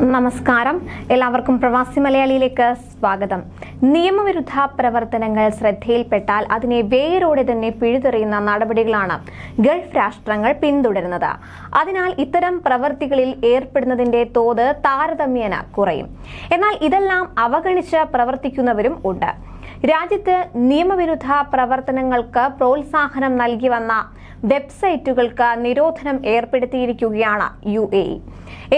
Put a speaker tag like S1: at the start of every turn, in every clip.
S1: നമസ്കാരം. എല്ലാവർക്കും പ്രവാസി മലയാളിയിലേക്ക് സ്വാഗതം. നിയമവിരുദ്ധ പ്രവർത്തനങ്ങൾ ശ്രദ്ധയിൽപ്പെട്ടാൽ അതിനെ വേരോടെ തന്നെ പിഴുതെറിയുന്ന നടപടികളാണ് ഗൾഫ് രാഷ്ട്രങ്ങൾ പിന്തുടരുന്നത്. അതിനാൽ ഇത്തരം പ്രവർത്തികളിൽ ഏർപ്പെടുന്നതിന്റെ തോത് താരതമ്യേന കുറയും. എന്നാൽ ഇതെല്ലാം അവഗണിച്ച് പ്രവർത്തിക്കുന്നവരും ഉണ്ട്. രാജ്യത്ത് നിയമവിരുദ്ധ പ്രവർത്തനങ്ങൾക്ക് പ്രോത്സാഹനം നൽകി വന്ന വെബ്സൈറ്റുകൾക്ക് നിരോധനം ഏർപ്പെടുത്തിയിരിക്കുകയാണ് യു എ.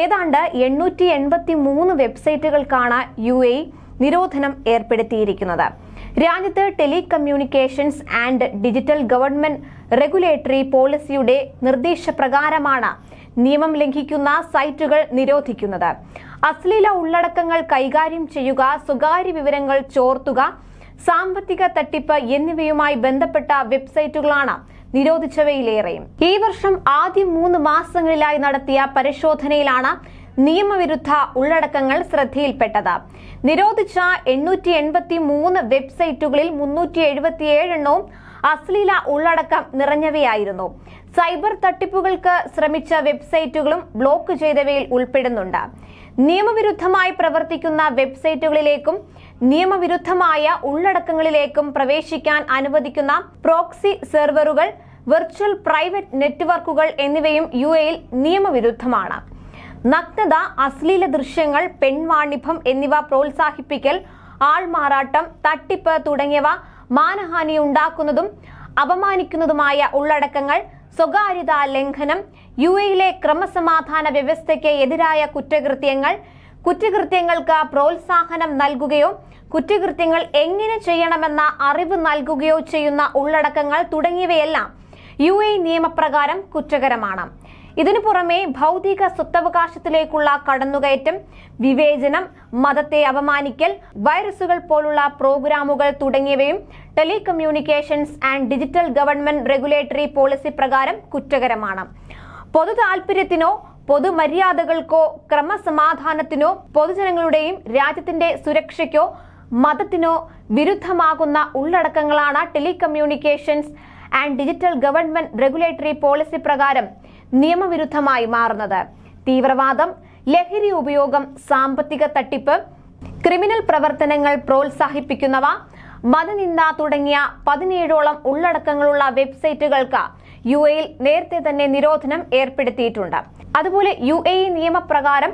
S1: ഏതാണ്ട് എണ്ണൂറ്റി എൺപത്തി മൂന്ന് വെബ്സൈറ്റുകൾക്കാണ് യു എ നിരോധനം ഏർപ്പെടുത്തിയിരിക്കുന്നത് രാജ്യത്ത് telecommunications and digital government regulatory പോളിസിയുടെ നിർദ്ദേശപ്രകാരമാണ് നിയമം ലംഘിക്കുന്ന സൈറ്റുകൾ നിരോധിക്കുന്നത് അശ്ലീല ഉള്ളടക്കങ്ങൾ കൈകാര്യം ചെയ്യുക സ്വകാര്യ വിവരങ്ങൾ ചോർത്തുക സാമ്പത്തിക തട്ടിപ്പ് എന്നിവയുമായി ബന്ധപ്പെട്ട വെബ്സൈറ്റുകളാണ് നിരോധിച്ചവയിലേറെയും. ഈ വർഷം ആദ്യ മൂന്ന് മാസങ്ങളിലായി നടത്തിയ പരിശോധനയിലാണ് നിയമവിരുദ്ധ ഉള്ളടക്കങ്ങൾ ശ്രദ്ധയിൽപ്പെട്ടത്. നിരോധിച്ച എണ്ണൂറ്റി എൺപത്തി മൂന്ന് വെബ്സൈറ്റുകളിൽ മുന്നൂറ്റി എഴുപത്തിയേഴ് എണ്ണവും അശ്ലീല ഉള്ളടക്കം നിറഞ്ഞവയായിരുന്നു. സൈബർ തട്ടിപ്പുകൾക്ക് ശ്രമിച്ച വെബ്സൈറ്റുകളും ബ്ലോക്ക് ചെയ്തവയിൽ ഉൾപ്പെടുന്നുണ്ട്. നിയമവിരുദ്ധമായി പ്രവർത്തിക്കുന്ന വെബ്സൈറ്റുകളിലേക്കും നിയമവിരുദ്ധമായ ഉള്ളടക്കങ്ങളിലേക്കും പ്രവേശിക്കാൻ അനുവദിക്കുന്ന പ്രോക്സി സെർവറുകൾ വെർച്വൽ പ്രൈവറ്റ് നെറ്റ്വർക്കുകൾ എന്നിവയും യു എയിൽ നിയമവിരുദ്ധമാണ്. നഗ്നത അശ്ലീല ദൃശ്യങ്ങൾ പെൺവാണിഭം എന്നിവ പ്രോത്സാഹിപ്പിക്കൽ ആൾമാറാട്ടം തട്ടിപ്പ് തുടങ്ങിയവ മാനഹാനി ഉണ്ടാക്കുന്നതും അപമാനിക്കുന്നതുമായ ഉള്ളടക്കങ്ങൾ സ്വകാര്യത ലംഘനം യു എയിലെ ക്രമസമാധാന വ്യവസ്ഥയ്ക്ക് എതിരായ കുറ്റകൃത്യങ്ങൾ കുറ്റകൃത്യങ്ങൾക്ക് പ്രോത്സാഹനം നൽകുകയോ കുറ്റകൃത്യങ്ങൾ എങ്ങനെ ചെയ്യണമെന്ന അറിവ് നൽകുകയോ ചെയ്യുന്ന ഉള്ളടക്കങ്ങൾ തുടങ്ങിയവയെല്ലാം യു എ നിയമപ്രകാരം കുറ്റകരമാണ്. ഇതിനു പുറമെ ഭൗതിക സ്വത്തവകാശത്തിലേക്കുള്ള കടന്നുകയറ്റം വിവേചനം മതത്തെ അപമാനിക്കൽ വൈറസുകൾ പോലുള്ള പ്രോഗ്രാമുകൾ തുടങ്ങിയവയും telecommunications and digital government regulatory policy പ്രകാരം കുറ്റകരമാണ്. പൊതു താൽപര്യത്തിനോ പൊതുമര്യാദകൾക്കോ ക്രമസമാധാനത്തിനോ പൊതുജനങ്ങളുടെയും രാജ്യത്തിന്റെ സുരക്ഷയ്ക്കോ മതത്തിനോ വിരുദ്ധമാകുന്ന ഉള്ളടക്കങ്ങളാണ് telecommunications and digital government regulatory policy പ്രകാരം നിയമവിരുദ്ധമായി മാറുന്നത്. തീവ്രവാദം ലഹരി ഉപയോഗം സാമ്പത്തിക തട്ടിപ്പ് ക്രിമിനൽ പ്രവർത്തനങ്ങൾ പ്രോത്സാഹിപ്പിക്കുന്നവ മതനിന്ദ തുടങ്ങിയ പതിനേഴോളം ഉള്ളടക്കങ്ങളുള്ള വെബ്സൈറ്റുകൾക്ക് യു എയിൽ നേരത്തെ തന്നെ നിരോധനം ഏർപ്പെടുത്തിയിട്ടുണ്ട്. അതുപോലെ യു എ നിയമപ്രകാരം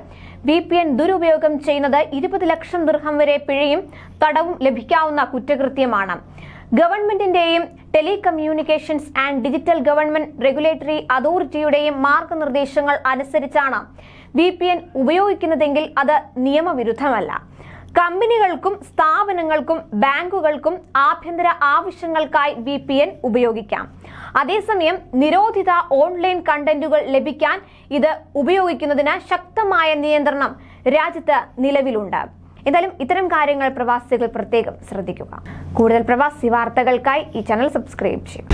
S1: വി പി എൻ ദുരുപയോഗം ചെയ്യുന്നത് ഇരുപത് ലക്ഷം ദൃഹം വരെ പിഴയും തടവും ലഭിക്കാവുന്ന കുറ്റകൃത്യമാണ്. ഗവൺമെന്റിന്റെയും telecommunications and digital government regulatory അതോറിറ്റിയുടെയും മാർഗനിർദ്ദേശങ്ങൾ അനുസരിച്ചാണ് വി പി എൻ ഉപയോഗിക്കുന്നതെങ്കിൽ അത് നിയമവിരുദ്ധമല്ല. കമ്പനികൾക്കും സ്ഥാപനങ്ങൾക്കും ബാങ്കുകൾക്കും ആഭ്യന്തര ആവശ്യങ്ങൾക്കായി വി പി എൻ ഉപയോഗിക്കാം. അതേസമയം നിരോധിത ഓൺലൈൻ കണ്ടന്റുകൾ ലഭിക്കാൻ ഇത് ഉപയോഗിക്കുന്നതിന് ശക്തമായ നിയന്ത്രണം രാജ്യത്ത് നിലവിലുണ്ട്. എന്തായാലും ഇത്തരം കാര്യങ്ങൾ പ്രവാസികൾ പ്രത്യേകം ശ്രദ്ധിക്കുക. കൂടുതൽ പ്രവാസി വാർത്തകൾക്കായി ഈ ചാനൽ സബ്സ്ക്രൈബ് ചെയ്യും